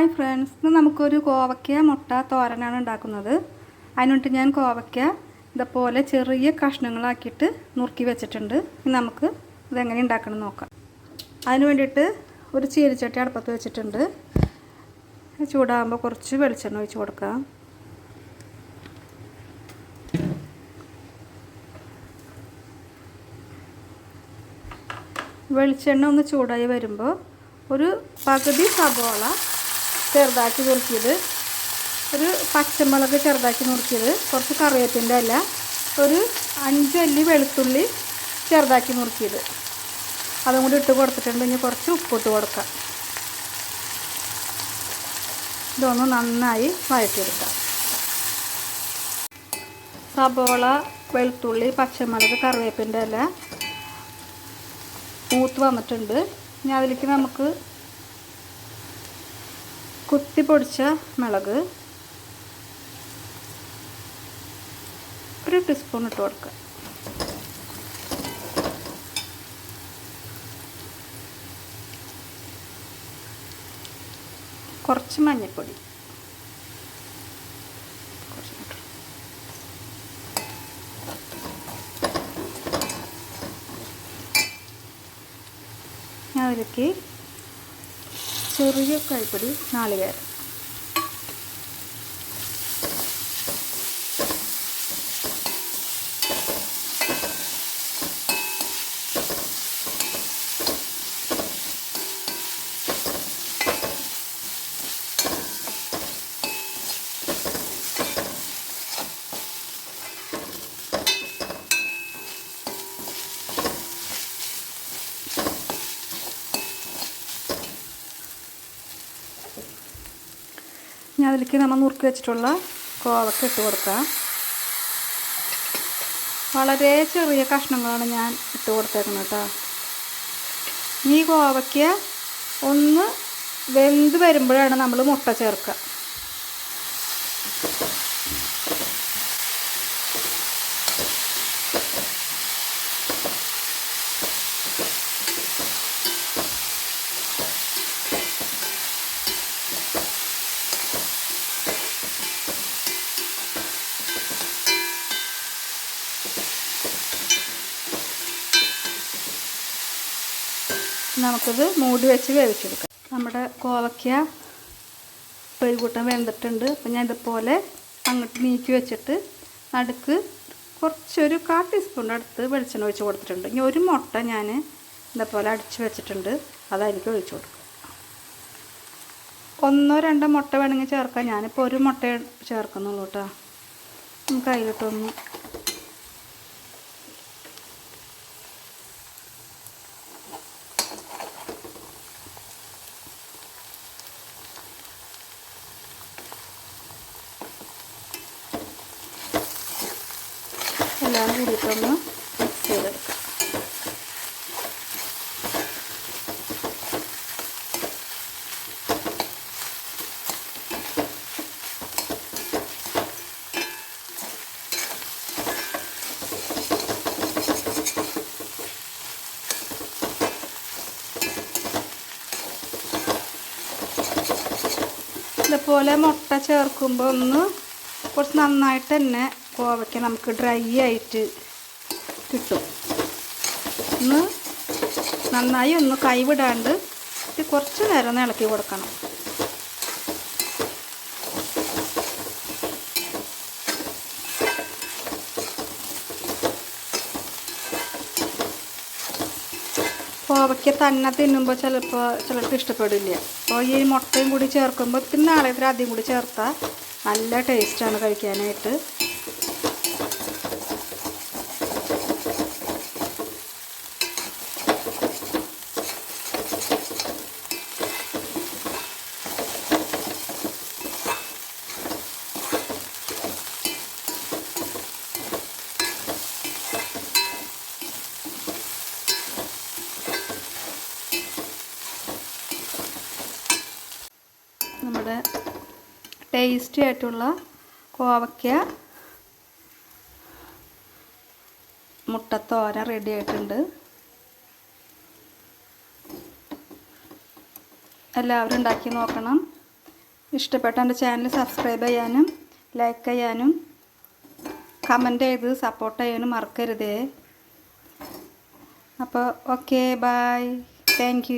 Hi friends. ഇന്ന് നമുക്കൊരു കോവയ്ക്ക മുട്ട തോരനാണ് ഉണ്ടാക്കുന്നത്. അതിനുവേണ്ടി ഞാൻ കോവയ്ക്ക ഇതുപോലെ ചെറിയ കഷ്ണങ്ങളാക്കിയിട്ട് നുറുക്കി വെച്ചിട്ടുണ്ട്. ഇനി നമുക്ക് ഇതെങ്ങനെ ഉണ്ടാക്കണം നോക്കാം. അതിന് വേണ്ടിയിട്ട് ഒരു ചീരിച്ചട്ടി അടുപ്പത്ത് വെച്ചിട്ടുണ്ട്. ചൂടാകുമ്പോൾ കുറച്ച് വെളിച്ചെണ്ണ ഒഴിച്ച് കൊടുക്കാം. വെളിച്ചെണ്ണ ഒന്ന് ചൂടായി വരുമ്പോൾ ഒരു പകുതി സബോള ചെറുതാക്കി നുറുക്കിയത്. ഒരു പച്ചമുളക് ചെറുതാക്കി നുറുക്കിയത്. കുറച്ച് കറിവേപ്പിന്റെ അല്ല ഒരു അഞ്ചല്ലി വെളുത്തുള്ളി ചെറുതാക്കി നുറുക്കിയത്. അതും കൂടി ഇട്ട് കൊടുത്തിട്ടുണ്ട്. ഇനി കുറച്ച് ഉപ്പിട്ട് കൊടുക്കാം. ഇതൊന്ന് നന്നായി വഴറ്റിയെടുക്കാം. സബോള വെളുത്തുള്ളി പച്ചമുളക് കറിവേപ്പിന്റെ ഇല. മൂത്ത് വന്നിട്ടുണ്ട്. ഇനി അതിലേക്ക് നമുക്ക് കുത്തി പൊടിച്ച മുളക് ഒരു ടീസ്പൂൺ ഇട്ട് കൊടുക്കുക കുറച്ച് മഞ്ഞൾപ്പൊടി. ഞാൻ അതിലേക്ക് ചെറിയ കൈപ്പൊടി നാളികേരം ഇനി അതിലേക്ക് നമ്മൾ നുറുക്കി വെച്ചിട്ടുള്ള കോവക്ക ഇട്ട് കൊടുക്കാം വളരെ ചെറിയ കഷ്ണങ്ങളാണ് ഞാൻ ഇട്ട് കൊടുത്തേക്കുന്നത് കേട്ടോ. ഈ കോവയ്ക്ക് ഒന്ന് വെന്ത് വരുമ്പോഴാണ് നമ്മൾ മുട്ട ചേർക്കുക. നമുക്കിത് മൂടി വെച്ച് വേവിച്ചെടുക്കാം. നമ്മുടെ കോവയ്ക്ക പെരുകൂട്ടം വെന്തിട്ടുണ്ട്. അപ്പം ഞാൻ ഇതുപോലെ അങ്ങോട്ട് നീക്കി വെച്ചിട്ട് നടുക്ക് കുറച്ചൊരു കാ ടീസ്പൂണിന്റെ അടുത്ത് വെളിച്ചെണ്ണ ഒഴിച്ച് കൊടുത്തിട്ടുണ്ട്. ഇനി ഒരു മുട്ട ഞാൻ ഇതേപോലെ അടിച്ച് വെച്ചിട്ടുണ്ട്. അതായിരിക്കും ഒഴിച്ചു കൊടുക്കുക. ഒന്നോ രണ്ടോ മുട്ട വേണമെങ്കിൽ ചേർക്കാം. ഞാനിപ്പോൾ ഒരു മുട്ട ചേർക്കുന്നുള്ളൂ കേട്ടോ. നമുക്ക് അതിലിട്ടൊന്ന് എല്ലാം കൂടിയിട്ടൊന്ന് മിക്സ് ചെയ്തെടുക്കാം. ഇതുപോലെ മുട്ട ചേർക്കുമ്പോൾ ഒന്ന് കുറച്ച് നന്നായിട്ട് തന്നെ കോവയ്ക്ക നമുക്ക് ഡ്രൈ ആയിട്ട് കിട്ടും. ഒന്ന് നന്നായി ഒന്ന് കൈവിടാണ്ട് ഇത് കുറച്ച് നേരം ഒന്ന് ഇളക്കി കൊടുക്കണം. കോവയ്ക്ക തന്നെ തിന്നുമ്പോൾ ചിലപ്പോൾ ചിലർക്ക് ഇഷ്ടപ്പെടില്ല. അപ്പോൾ ഈ മുട്ടയും കൂടി ചേർക്കുമ്പോൾ പിന്നെ ഇത്ര ആദ്യം കൂടി ചേർത്താൽ നല്ല ടേസ്റ്റാണ് കഴിക്കാനായിട്ട്. നമ്മുടെ ടേസ്റ്റി ആയിട്ടുള്ള കോവയ്ക്ക മുട്ടത്തോര റെഡി ആയിട്ടുണ്ട്. എല്ലാവരും ഉണ്ടാക്കി നോക്കണം. ഇഷ്ടപ്പെട്ട എന്റെ ചാനൽ സബ്സ്ക്രൈബ് ചെയ്യാനും ലൈക്ക് ചെയ്യാനും കമന്റ് ചെയ്ത് സപ്പോർട്ട് ചെയ്യാനും മറക്കരുതേ. അപ്പോൾ ഓക്കെ ബായ് താങ്ക്